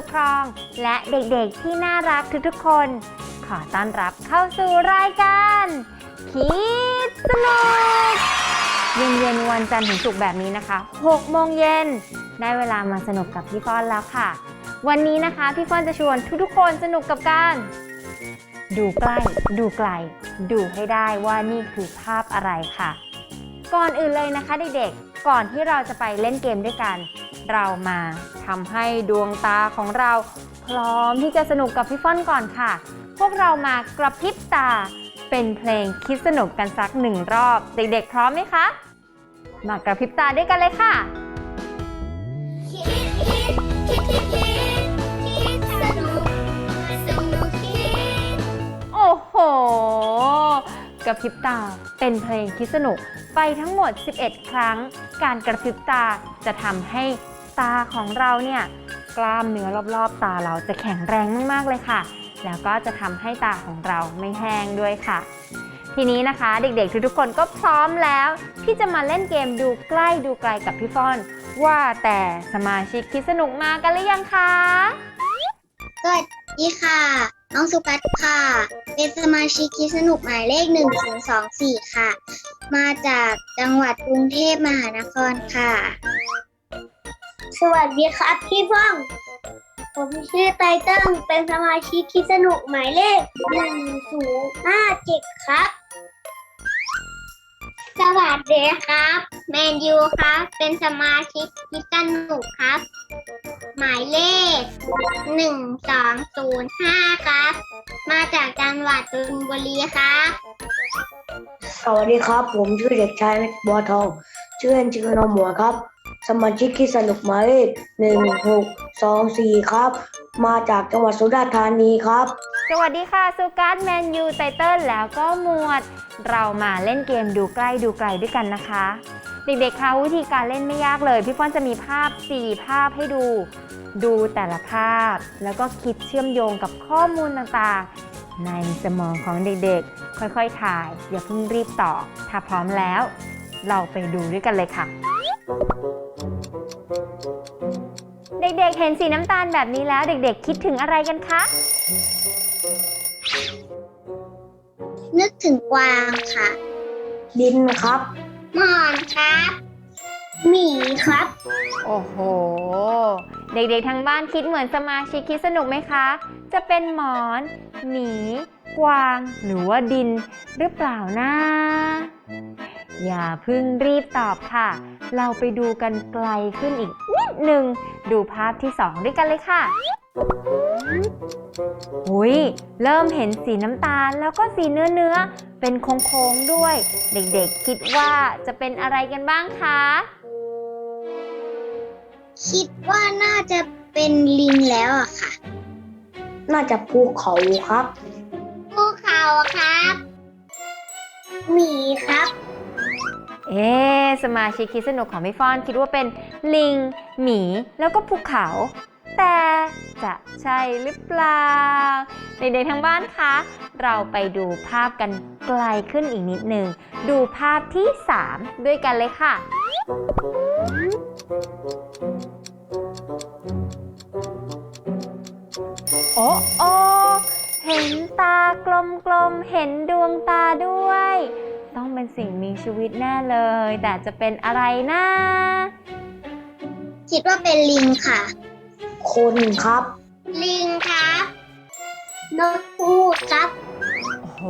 ปกครอง และเด็กๆที่น่ารักทุกๆคน ขอต้อนรับเข้าสู่รายการคิดสนุกเย็นๆวันจันทร์ถึงศุกร์แบบนี้นะคะ6โมงเย็นได้เวลามาสนุกกับพี่ฟ้อนแล้วค่ะ วันนี้นะคะพี่ฟ้อนจะชวนทุกๆคนสนุกกับการดูใกล้ ดูไกล ดูให้ได้ว่านี่คือภาพอะไรค่ะ ก่อนอื่นเลยนะคะเด็กๆ ก่อนที่เราจะไปเล่นเกมด้วยกัน เรามาทำให้ดวงตาของเราพร้อมที่จะสนุกกับพี่ฟ้อนก่อนค่ะ พวกเรามากระพริบตาเป็นเพลงคิดสนุกกันสักหนึ่งรอบ เด็กๆพร้อมไหมคะ มากระพริบตาด้วยกันเลยค่ะโอ้โห ระพริบตา เป็นเพลงคิดสนุกไปทั้งหมด 11 ครั้ง การกระพริบตาจะทำให้ตาของเราเนี่ยกล้ามเนื้อรอบๆ ตาเราจะแข็งแรงมากๆเลยค่ะ แล้วก็จะทำให้ตาของเราไม่แห้งด้วยค่ะ ทีนี้นะคะเด็กๆ ทุกๆคนก็พร้อมแล้ว ที่จะมาเล่นเกมดูใกล้ดูไกลกับพี่ฟ้อน ว่าแต่สมาชิกคิดสนุกมากันหรือยังคะสวัสดีค่ะ น้องสุกัสค่ะ เป็นสมาชิกคิดสนุกหมายเลข1นึ่งถึงสองสี่ค่ะ มาจากจังหวัดกรุงเทพมหานครค่ะ สวัสดีครับพี่ฟ้อง ผมชื่อไตเติ้งเป็นสมาชิกคิดสนุกหมายเลขหนึ่งศูนย์ห้าเจ็ดครับ สวัสดีครับ แมนยูครับ เป็นสมาชิกคิดสนุกครับ หมายเลขหนึ่งสองศูนย์ห้าครับ มาจากจังหวัดชลบุรีครับ สวัสดีครับ ผมชื่อเด็กชายบัวทอง ชื่อเล่นชื่อน้องหมวยครับ สมาชิกคิดสนุกหมายเลขหนึ่งหกสองสี่ครับ มาจากจังหวัดสุราษฎร์ธานีครับ สวัสดีค่ะสุการ์ดแมนยูไตเติ้ลแล้วก็หมวด เรามาเล่นเกมดูใกล้ดูไกลด้วยกันนะคะ เด็กๆคะวิธีการเล่นไม่ยากเลย พี่ฟ้อนจะมีภาพ 4 ภาพให้ดู ดูแต่ละภาพ แล้วก็คิดเชื่อมโยงกับข้อมูลต่างๆ ในสมองของเด็กๆ ค่อยๆ ถ่าย อย่าเพิ่งรีบตอบถ้าพร้อมแล้ว เราไปดูด้วยกันเลยค่ะ เด็กๆ เห็นสีน้ำตาลแบบนี้แล้วเด็กๆ คิดถึงอะไรกันคะ นึกถึงกวางค่ะ ดินครับหมอนครับ หมีครับ โอ้โห เด็กๆ ทางบ้านคิดเหมือนสมาชิกคิดสนุกไหมคะ จะเป็นหมอน หมี กวาง หรือว่าดิน หรือเปล่านะ อย่าเพึ่งรีบตอบค่ะ เราไปดูกันไกลขึ้นอีกนิดหนึ่ง ดูภาพที่สองด้วยกันเลยค่ะหุยเริ่มเห็นสีน้ำตาลแล้วก็สีเนื้อเนื้อเป็นโค้งๆด้วย เด็กๆ คิดว่าจะเป็นอะไรกันบ้างคะ คิดว่าน่าจะเป็นลิงแล้วอะค่ะน่าจะภูเขาครับ ภูเขาครับหมีครับ เอ๊ะสมาชิกคิดสนุกของพี่ฟอนคิดว่าเป็นลิง หมี แล้วก็ภูเขา แต่จะใช่หรือเปล่าเด็กๆทางบ้านคะ เราไปดูภาพกันไกลขึ้นอีกนิดหนึ่งดูภาพที่ 3 ด้วยกันเลยค่ะ อ้โอเห็นตากลมๆ เห็นดวงตาด้วย ต้องเป็นสิ่งมีชีวิตแน่เลย แต่จะเป็นอะไรนะ คิดว่าเป็นลิงค่ะ คนครับ ลิงครับนกพูดครับ โอ้โห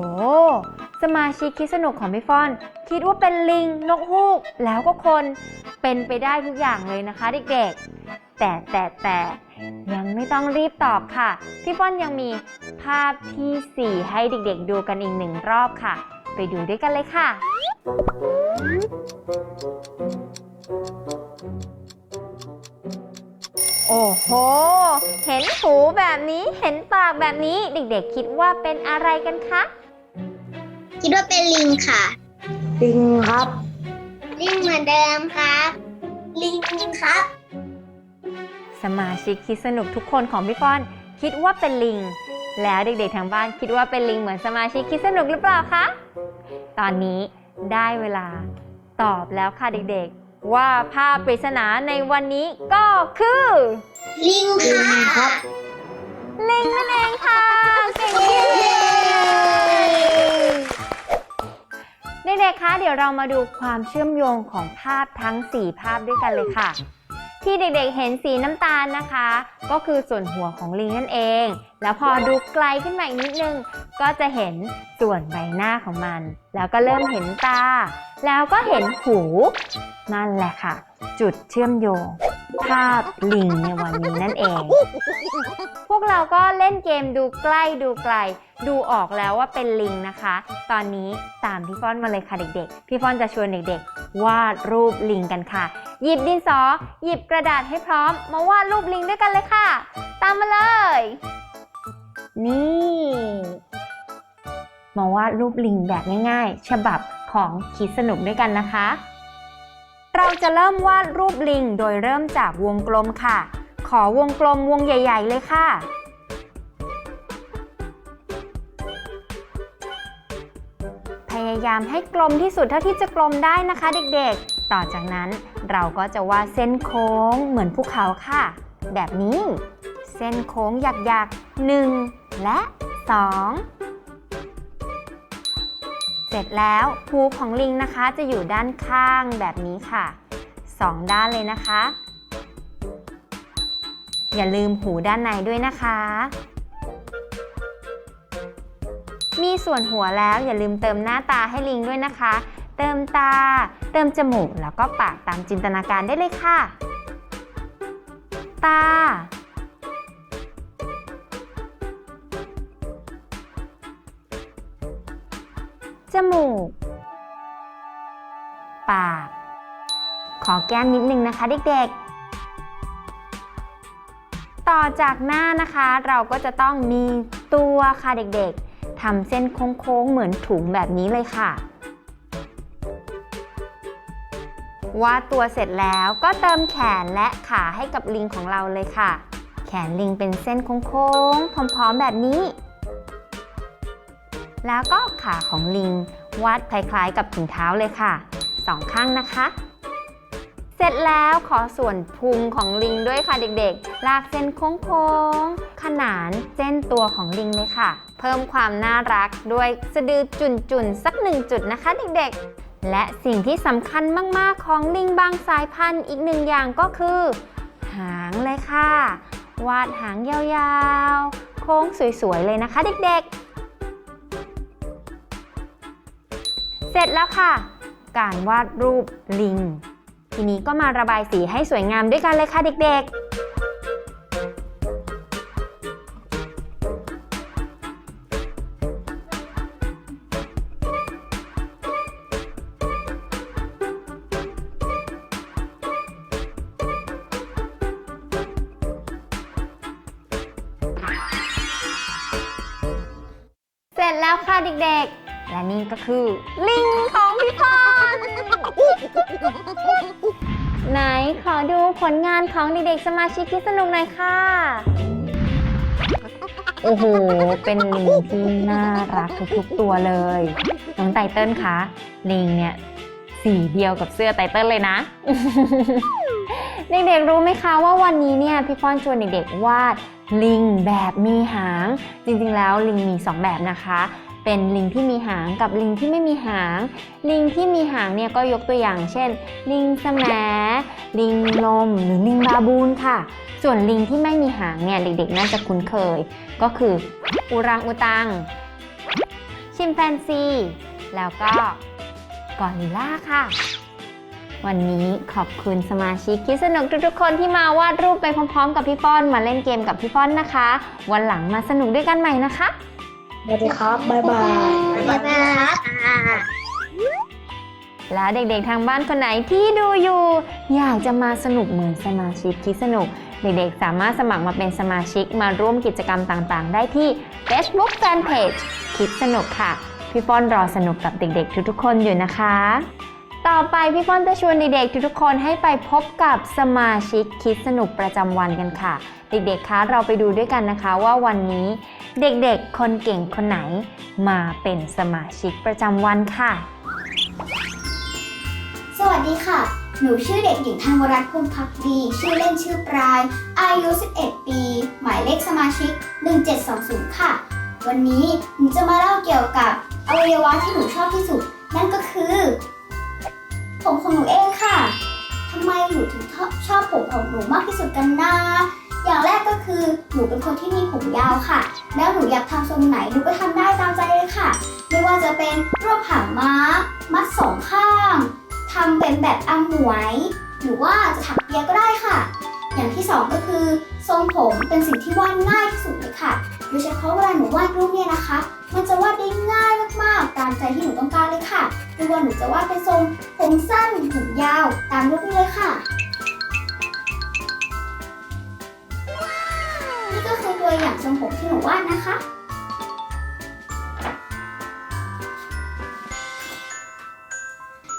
สมาชิกคิดสนุกของพี่ฟอน คิดว่าเป็นลิง นกฮูก แล้วก็คน เป็นไปได้ทุกอย่างเลยนะคะเด็กๆ แต่แต่แต่ยังไม่ต้องรีบตอบค่ะ พี่ฟอนยังมีภาพทีสี่ 4 ให้เด็กๆ ดูกันอีกหนึ่งรอบค่ะ ไปดูด้วยกันเลยค่ะ โอ้โห เห็นหูแบบนี้ เห็นปากแบบนี้ เด็กๆ คิดว่าเป็นอะไรกันคะ คิดว่าเป็นลิงค่ะ ลิงครับ ลิงเหมือนเดิมครั บลิงครับ สมาชิกคิดสนุกทุกคนของพี่ฟอนคิดว่าเป็นลิง แล้วเด็กๆทางบ้านคิดว่าเป็นลิงเหมือนสมาชิกคิดสนุกหรือเปล่าคะ ตอนนี้ได้เวลาตอบแล้วค่ะเด็กว่าภาพปริศนาในวันนี้ก็คือ ลิงค่ะครับลิงนั่นเองค่ะเก่งมาก เด็กๆ คะเดี๋ยวเรามาดูความเชื่อมโยงของภาพทั้ง 4 ภาพด้วยกันเลยค่ะ ที่เด็กๆ เห็นสีน้ำตาลนะคะ ก็คือส่วนหัวของลิงนั่นเอง แล้วพอดูไกลขึ้นมาอีกนิดนึง ก็จะเห็นส่วนใบหน้าของมัน แล้วก็เริ่มเห็นตา แล้วก็เห็นหูนั่นแหละค่ะ จุดเชื่อมโยง ภาพลิงในวันนี้นั่นเอง พวกเราก็เล่นเกมดูใกล้ดูไกล ดูออกแล้วว่าเป็นลิงนะคะ ตอนนี้ตามพี่ฟอนมาเลยค่ะเด็กๆ พี่ฟอนจะชวนเด็กๆ วาดรูปลิงกันค่ะ หยิบดินสอ หยิบกระดาษให้พร้อม มาวาดรูปลิงด้วยกันเลยค่ะ ตามมาเลย นี่ มาวาดรูปลิงแบบง่ายๆ ฉบับของคิดสนุกด้วยกันนะคะ เราจะเริ่มวาดรูปลิงโดยเริ่มจากวงกลมค่ะ ขอวงกลมวงใหญ่ ๆ เลยค่ะ พยายามให้กลมที่สุดเท่าที่จะกลมได้นะคะเด็กๆ ต่อจากนั้นเราก็จะวาดเส้นโค้งเหมือนภูเขาค่ะ แบบนี้ เส้นโค้งหยักๆหนึ่งและสอง เสร็จแล้วหูของลิงนะคะจะอยู่ด้านข้างแบบนี้ค่ะสองด้านเลยนะคะ อย่าลืมหูด้านในด้วยนะคะ มีส่วนหัวแล้วอย่าลืมเติมหน้าตาให้ลิงด้วยนะคะ เติมตา เติมจมูก แล้วก็ปากตามจินตนาการได้เลยค่ะ ตา จมูก ปาก ขอแก้มนิดนึงนะคะเด็กๆ ต่อจากหน้านะคะเราก็จะต้องมีตัวค่ะเด็กๆทำเส้นโค้งๆเหมือนถุงแบบนี้เลยค่ะวาดตัวเสร็จแล้วก็เติมแขนและขาให้กับลิงของเราเลยค่ะ แขนลิงเป็นเส้นโค้งๆพร้อมๆแบบนี้ แล้วก็ขาของลิงวาดคล้ายๆกับถุงเท้าเลยค่ะสองข้างนะคะ เสร็จแล้วขอส่วนพุงของลิงด้วยค่ะเด็กๆ ลากเส้นโค้งๆ ขนานเส้นตัวของลิงเลยค่ะ เพิ่มความน่ารักด้วยสะดือจุนๆ สักหนึ่งจุดนะคะเด็กๆ และสิ่งที่สำคัญมากๆของลิงบางสายพันธุ์อีกหนึ่งอย่างก็คือ หางเลยค่ะ วาดหางยาวๆ โค้งสวยๆ เลยนะคะเด็กๆ เสร็จแล้วค่ะ การวาดรูปลิง ทีนี้ก็มาระบายสีให้สวยงามด้วยกันเลยค่ะเด็กๆ ก็คือ ลิงของพี่พรไหนขอดูผลงานของเด็กๆสมาชิกที่สนุกหน่อยค่ะ โอ้โห เป็นลิงที่น่ารักทุกๆตัวเลย น้องไตเติ้ลคะลิงเนี่ยสีเดียวกับเสื้อไตเติ้ลเลยนะ เด็กๆรู้ไหมคะว่าวันนี้เนี่ยพี่ฟอนชวนเด็กๆวาดลิงแบบมีหาง จริงๆแล้วลิงมี 2 แบบนะคะ เป็นลิงที่มีหางกับลิงที่ไม่มีหาง ลิงที่มีหางเนี่ยก็ยกตัวอย่าง เช่น ลิงสมลิงลม หรือลิงบาบูนค่ะ ส่วนลิงที่ไม่มีหางเนี่ยเด็กๆ น่าจะคุ้นเคย ก็คืออูรังอูตัง ชิมแปนซี แล้วก็กอริลล่าค่ะ วันนี้ขอบคุณสมาชิกคิดสนุกทุกๆคนที่มาวาดรูปไปพร้อมๆ กับพี่ป้อนมาเล่นเกมกับพี่ป้อนนะคะ วันหลังมาสนุกด้วยกันใหม่นะคะ สวัสดีครับบ๊ายบายบ๊ายบายค่ะและเด็กๆทางบ้านคนไหนที่ดูอยู่ อยากจะมาสนุกเหมือนสมาชิกคิดสนุก เด็กๆ สามารถสมัครมาเป็นสมาชิกมาร่วมกิจกรรมต่างๆ ได้ที่ Facebook Fanpage คิดสนุกค่ะ พี่ป้อนรอสนุกกับเด็กๆ ทุกๆคนอยู่นะคะ ต่อไปพี่ป้อนจะชวนเด็กๆทุกๆคนให้ไปพบกับสมาชิกคิดสนุกประจำวันกันค่ะ เด็กๆคะเราไปดูด้วยกันนะคะว่าวันนี้เด็กๆ คนเก่งคนไหนมาเป็นสมาชิกประจำวันค่ะ สวัสดีค่ะ หนูชื่อเด็กหญิงธันวรัตน์ภูมิพักดี ชื่อเล่นชื่อปลาย อายุ 11 ปี หมายเลขสมาชิก 1720 ค่ะ วันนี้หนูจะมาเล่าเกี่ยวกับอวัยวะที่หนูชอบที่สุด นั่นก็คือ ผมของหนูเองค่ะทำไมหนูถึงชอบผมของหนูมากที่สุดกันนะอย่างแรกก็คือหนูเป็นคนที่มีผมยาวค่ะ แล้วหนูอยากทำทรงไหนหนูก็ทำได้ตามใจเลยค่ะ ไม่ว่าจะเป็นรวบหางม้า มัดสองข้างทำเป็นแบบอังหวย หรือว่าจะถักเปียก็ได้ค่ะ อย่างที่สองก็คือ ทรงผมเป็นสิ่งที่วาดง่ายที่สุดเลยค่ะ โดยเฉพาะเวลาหนูวาดรูปเนี่ยนะคะ มันจะวาดได้ง่ายมากๆ ตามใจที่หนูต้องการเลยค่ะไม่ว่าหนูจะวาดเป็นทรงผมสั้นผมยาวตามรูปนี้เลยค่ะ นี่ก็คือตัวอย่างทรงผมที่หนูวาดนะคะ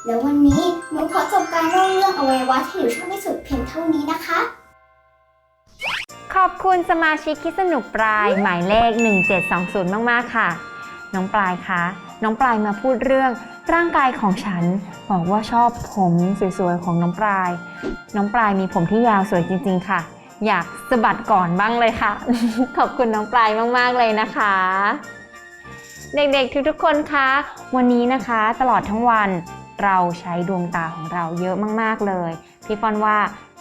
แล้ววันนี้หนูขอจบการเล่าเรื่องอวัยวะที่หนูชอบที่สุดเพียงเท่านี้นะคะ อบคุณสมาชิกคิดสนุกปลายหมายเลข 1720 มากๆค่ะ น้องปลายคะน้องปลายมาพูดเรื่องร่างกายของฉัน บอกว่าชอบผมสวยๆของน้องปลาย น้องปลายมีผมที่ยาวสวยจริง ๆ ค่ะ อยากสะบัดก่อนบ้างเลยค่ะ ขอบคุณน้องปลายมากๆเลยนะคะ เด็กๆทุกๆคนคะ วันนี้นะคะตลอดทั้งวันเราใช้ดวงตาของเราเยอะมากๆเลย พี่ฟอนว่า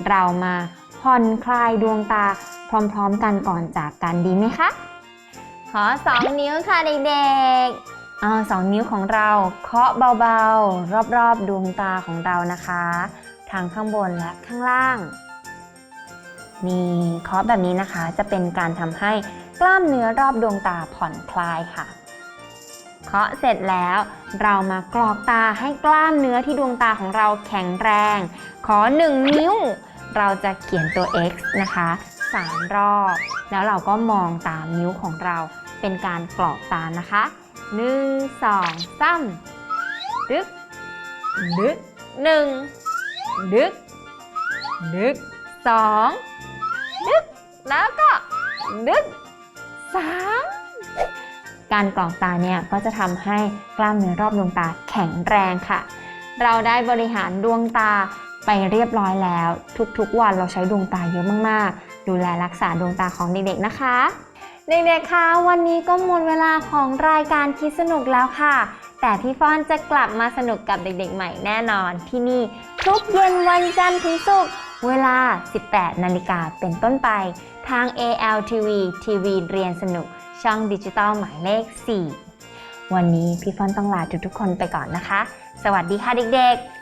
เรามา ผ่อนคลายดวงตาพร้อมๆกันก่อนจากกันดีไหมคะ ขอสองนิ้วค่ะเด็กๆเอาสองนิ้วของเราเคาะเบาๆ รอบๆ ดวงตาของเรานะคะทางข้างบนและข้างล่างนี่เคาะแบบนี้นะคะจะเป็นการทำให้กล้ามเนื้อรอบดวงตาผ่อนคลายค่ะ เคาะเสร็จแล้วเรามากรอกตาให้กล้ามเนื้อที่ดวงตาของเราแข็งแรง ขอ1นิ้ว เราจะเขียนตัว x นะคะ 3 รอบ แล้วเราก็มองตามนิ้วของเราเป็นการกรอกตานะคะ 1 2 3 ดึก ดึก 1 ดึก ดึก 2 ดึก แล้วก็ ดึก 3 การกรอกตาเนี่ยก็จะทำให้กล้ามเนื้อรอบดวงตาแข็งแรงค่ะ เราได้บริหารดวงตา ไปเรียบร้อยแล้ว ทุกๆ วันเราใช้ดวงตาเยอะมากๆ ดูแลรักษาดวงตาของเด็กๆนะคะเด็กๆ คะ วันนี้ก็หมดเวลาของรายการคิดสนุกแล้วค่ะ แต่พี่ฟอนจะกลับมาสนุกกับเด็กๆ ใหม่แน่นอนที่นี่ ทุกเย็นวันจันทร์ถึงศุกร์เวลา 18 นาฬิกาเป็นต้นไป ทาง ALTV ทีวีเรียนสนุก ช่องดิจิตอลหมายเลข 4 วันนี้พี่ฟอนต้องลาทุกๆ คนไปก่อนนะคะ สวัสดีค่ะเด็กๆ